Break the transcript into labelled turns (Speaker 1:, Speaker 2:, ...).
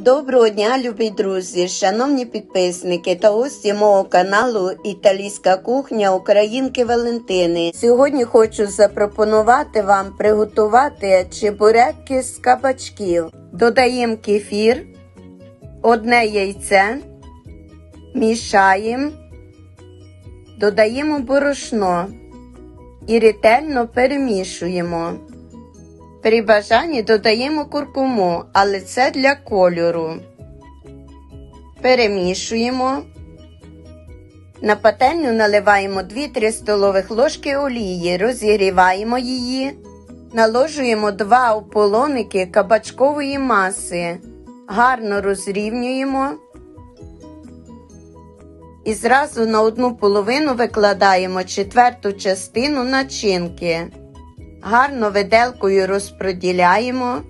Speaker 1: Доброго дня, любі друзі, шановні підписники та гості мого каналу Італійська кухня Українки Валентини. Сьогодні хочу запропонувати вам приготувати чебуреки з кабачків. Додаємо кефір, одне яйце, мішаємо, додаємо борошно і ретельно перемішуємо. При бажанні додаємо куркуму, але це для кольору. Перемішуємо. На пательню наливаємо 2-3 столових ложки олії, розігріваємо її, наложуємо 2 ополоники кабачкової маси, гарно розрівнюємо і зразу на одну половину викладаємо четверту частину начинки. Гарно виделкою розпроділяємо